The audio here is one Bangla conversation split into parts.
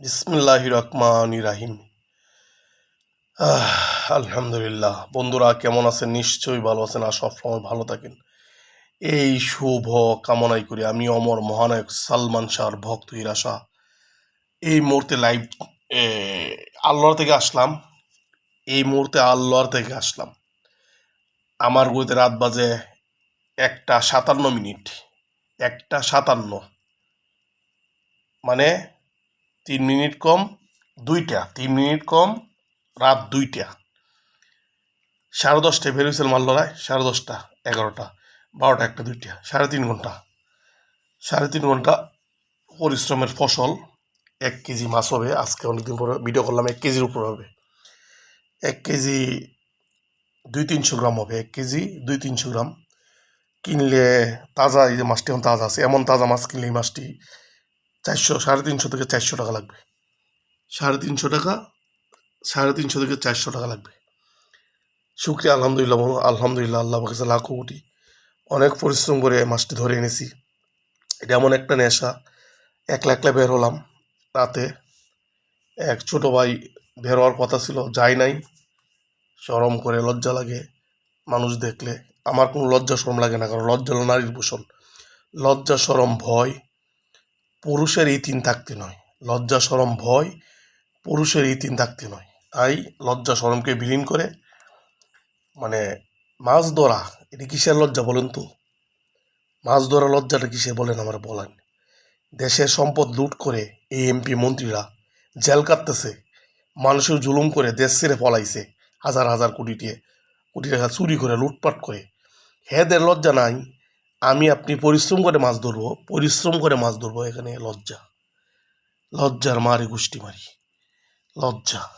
বিসমিল্লাহ রহমান রাহিম। আহ, আলহামদুলিল্লাহ। বন্ধুরা কেমন আছেন? নিশ্চয়ই ভালো আছেন। আর সবসময় ভালো থাকেন। এই শুভ কামনাই করি। আমি অমর মহানায়ক সালমান শাহর ভক্ত হিরাশা এই মুহূর্তে লাইভ আল্লাহর থেকে আসলাম। এই মুহূর্তে আল্লাহর থেকে আসলাম। আমার গইতে রাত বাজে একটা সাতান্ন মিনিট। একটা সাতান্ন। মানে তিন মিনিট কম, দুইটা, তিন মিনিট কম, রাত দুইটা। সাড়ে দশটায় বেরিয়েছিল মাল্লরায় সাড়ে দশটা, এগারোটা, বারোটা একটা, দুইটা, সাড়ে তিন ঘণ্টা। সাড়ে তিন ঘণ্টা পরিশ্রমের ফসল, এক কেজি মাছ হবে, আজকে অনেকদিন পরে ভিডিও করলাম, এক কেজির উপর হবে। এক কেজি দুই তিনশো গ্রাম হবে, এক কেজি দুই তিনশো গ্রাম। কিনলে তাজা এই যে মাছটি এখন তাজা আছে, এমন তাজা মাছ কিনলে এই মাছটি চারশো, সাড়ে তিনশো থেকে চারশো টাকা লাগবে। সাড়ে তিনশো টাকা, সাড়ে তিনশো থেকে চারশো টাকা লাগবে। শুক্রিয়া, আলহামদুলিল্লাহ আলহামদুলিল্লাহ আল্লাহ কাছে লাখো কোটি। অনেক পরিশ্রম করে মাছটি ধরে এনেছি। এটা এমন একটা নেশা। একলা একলা বের হলাম রাতে। এক ছোট ভাই বের হওয়ার কথা ছিল, যাই নাই। সরম করে লজ্জা লাগে মানুষ দেখলে। আমার কোনো লজ্জা সরম লাগে না, কারণ লজ্জা নারীর ভূষণ লজ্জা সরম ভয় পুরুষের এই তিন থাকতে নয়, লজ্জা, সরম, ভয় পুরুষের এই তিন থাকতে নয়। তাই লজ্জা, সরমকে বিলীন করে মানে মাছ ধরা, এটি কিসের লজ্জা বলেন তো? মাছ ধরা লজ্জাটা কিসে বলেন আমার বলেন দেশের সম্পদ লুট করে এই এমপি মন্ত্রীরা জেল কাটতেছে, মানুষের জুলুম করে দেশ ছেড়ে পলাইছে, হাজার হাজার কোটি দিয়ে কোটি টাকা চুরি করে, লুটপাট করে। হেদের লজ্জা নাই আমি আপনি পরিশ্রম করে মাছ ধরবো, পরিশ্রম করে মাছ ধরবো এখানে, লজ্জা। লজ্জার মারি, গোষ্ঠী মারি। লজ্জা।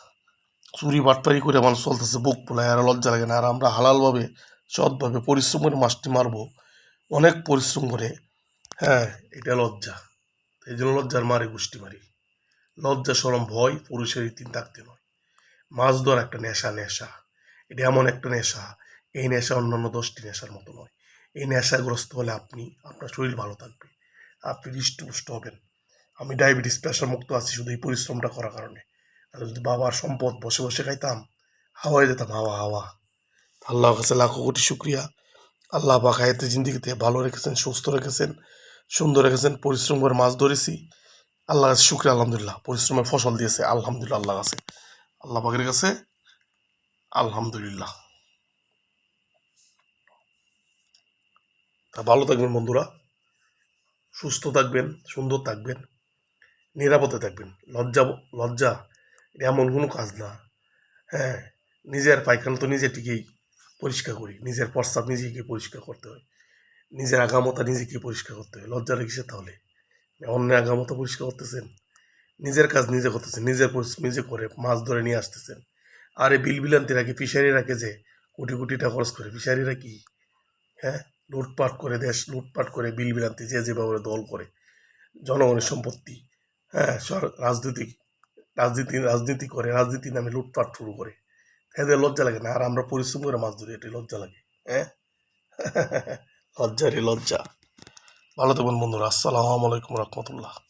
চুরি বাটপারি করে মানুষ চলতেছে, বুক পোলায় আর লজ্জা লাগে না। আর আমরা হালালভাবে, সৎভাবে পরিশ্রম করে মাছটি মারবো। অনেক পরিশ্রম করে। হ্যাঁ এটা লজ্জা। এই জন্য লজ্জার মারি, গোষ্ঠী মারি। লজ্জা সরম ভয়, পুরুষের তিন থাকতে নয়। মাছ ধরা একটা নেশা নেশা। এটা এমন একটা নেশা। এই নেশা অন্যান্য দশটি নেশার মতো নয়। এই নেশাগ্রস্ত হলে আপনি, আপনার শরীর ভালো থাকবে। আপনি হৃষ্টপুষ্ট হবেন। আমি ডায়াবেটিস, প্রেশার মুক্ত আছি শুধু এই পরিশ্রমটা করার কারণে। আর যদি বাবার সম্পদ বসে বসে খাইতাম, হাওয়ায় যেতাম, হাওয়া হাওয়া। আল্লাহর কাছে লাখো কোটি শুক্রিয়া। আল্লাহ পাক হায়াতে জিন্দিগিতে ভালো রেখেছেন, সুস্থ রেখেছেন, সুন্দর রেখেছেন পরিশ্রম করে মাছ ধরেছি। আল্লাহ কাছে শুক্রিয়া, আলহামদুলিল্লাহ। পরিশ্রমের ফসল দিয়েছে, আলহামদুলিল্লাহ আল্লাহ কাছে। আল্লাহ পাকের কাছে, আলহামদুলিল্লাহ। তা ভালো থাকবেন বন্ধুরা। সুস্থ থাকবেন, সুন্দর থাকবেন, নিরাপদে থাকবেন। লজ্জা লজ্জা এমন কোনো কাজ না। হ্যাঁ নিজের পায়খানা তো নিজে ঠিকই পরিষ্কার করি। নিজের প্রস্তাব নিজেকে পরিষ্কার করতে হয়। নিজের আগামতা নিজেকে পরিষ্কার করতে হয়। লজ্জা রেখেছে তাহলে। অন্যের আগামতা পরিষ্কার করতেছেন। নিজের কাজ নিজে করতেছেন। নিজের পরিশ্রম নিজে করে মাছ ধরে নিয়ে আসতেছেন। আর এই বিলবিলান্তিরা কি ফিশারি রাখে যে কোটি কোটি টাকা খরচ করে? ফিশারিরা কি? হ্যাঁ? লুটপাট করে দেশ, লুটপাট করে বিল বিলান্তি যে যেভাবে দল করে, জনগণের সম্পত্তি হ্যাঁ রাজনৈতিক রাজনীতি রাজনীতি করে, রাজনীতি নামে লুটপাট শুরু করে। এদের লজ্জা লাগে না, আর আমরা পরিশ্রম করে মাছ ধরি, এটি লজ্জা লাগে হ্যাঁ? লজ্জা রে লজ্জা। ভালো থাকবেন বন্ধুরা, আসসালামু আলাইকুম রহমতুল্লাহ।